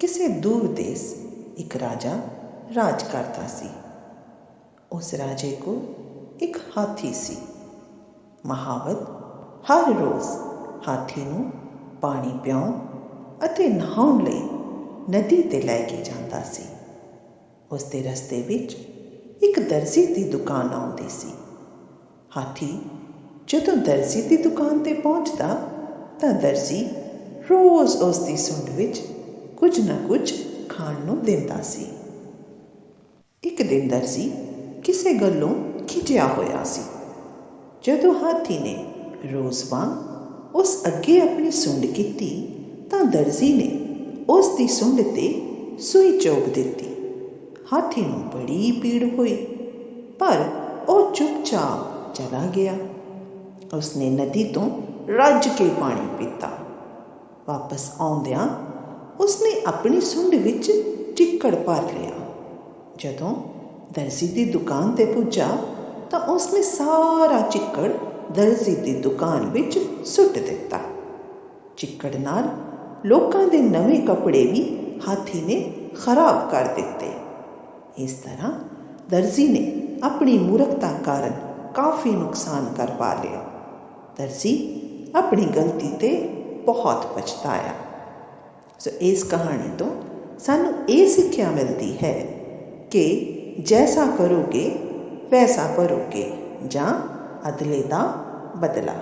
ਕਿਸੇ ਦੂਰ ਦੇਸ ਇੱਕ ਰਾਜਾ ਰਾਜ ਕਰਦਾ ਸੀ। ਉਸ ਰਾਜੇ ਕੋਲ ਇੱਕ ਹਾਥੀ ਸੀ। ਮਹਾਵਤ, ਹਰ ਰੋਜ਼ ਹਾਥੀ ਨੂੰ ਪਾਣੀ ਪਿਆਉਣ ਅਤੇ ਨਹਾਉਣ ਲਈ ਨਦੀ ਤੇ ਲੈ ਕੇ ਜਾਂਦਾ ਸੀ। ਉਸ ਦੇ ਰਸਤੇ ਵਿੱਚ ਇੱਕ ਦਰਜ਼ੀ ਦੀ ਦੁਕਾਨ ਆਉਂਦੀ ਸੀ। ਹਾਥੀ ਜਦੋਂ ਦਰਜ਼ੀ ਦੀ ਦੁਕਾਨ ਤੇ ਪਹੁੰਚਦਾ ਤਾਂ ਦਰਜ਼ੀ ਰੋਜ਼ ਉਸ ਦੀ ਸੁੰਡ ਵਿੱਚ ਕੁਝ ਨਾ ਕੁਝ ਖਾਣ ਨੂੰ ਦਿੰਦਾ ਸੀ। ਇੱਕ ਦਿਨ ਦਰਜ਼ੀ ਕਿਸੇ ਗੱਲੋਂ ਖਿਜਿਆ ਹੋਇਆ ਸੀ। ਜਦੋਂ ਹਾਥੀ ਨੇ ਰੋਜ਼ ਵਾਂਗ ਉਸ ਅੱਗੇ ਆਪਣੀ ਸੁੰਡ ਕੀਤੀ, ਤਾਂ ਦਰਜ਼ੀ ਨੇ ਉਸ ਦੀ ਸੁੰਡ ਤੇ ਸੂਈ ਚੋਕ ਦਿੱਤੀ। ਹਾਥੀ ਨੂੰ ਬੜੀ ਪੀੜ ਹੋਈ, ਪਰ ਉਹ ਚੁੱਪਚਾਪ ਚਲਾ ਗਿਆ। ਉਸਨੇ ਨਦੀ ਤੋਂ ਰੱਜ ਕੇ ਪਾਣੀ ਪੀਤਾ। ਵਾਪਸ ਆਉਂਦਿਆਂ ਉਸਨੇ ਆਪਣੀ ਸੁੰਡ ਵਿੱਚ ਚਿੱਕੜ ਭਰ ਲਿਆ। ਜਦੋਂ ਦਰਜ਼ੀ ਦੀ ਦੁਕਾਨ ਤੇ ਪੁੱਜਾ, ਤਾਂ ਉਸਨੇ ਸਾਰਾ ਚਿੱਕੜ ਦਰਜ਼ੀ ਦੀ ਦੁਕਾਨ ਵਿੱਚ ਸੁੱਟ ਦਿੱਤਾ। ਚਿੱਕੜ ਨਾਲ ਲੋਕਾਂ ਦੇ ਨਵੇਂ ਕੱਪੜੇ ਵੀ ਹਾਥੀ ਨੇ ਖਰਾਬ ਕਰ ਦਿੱਤੇ। ਇਸ ਤਰ੍ਹਾਂ ਦਰਜ਼ੀ ਨੇ ਆਪਣੀ ਮੂਰਖਤਾ ਕਾਰਨ ਕਾਫੀ ਨੁਕਸਾਨ ਕਰਵਾ ਲਿਆ। ਦਰਜ਼ੀ ਆਪਣੀ ਗਲਤੀ ਤੇ ਬਹੁਤ ਪਛਤਾਇਆ। ਸੋ ਇਸ ਕਹਾਣੀ ਤੋਂ ਸਾਨੂੰ ਇਹ ਸਿੱਖਿਆ ਮਿਲਦੀ ਹੈ ਕਿ ਜੈਸਾ ਕਰੋਗੇ, ਵੈਸਾ ਭਰੋਗੇ ਜਾਂ ਅਦਲੇ ਦਾ ਬਦਲਾ।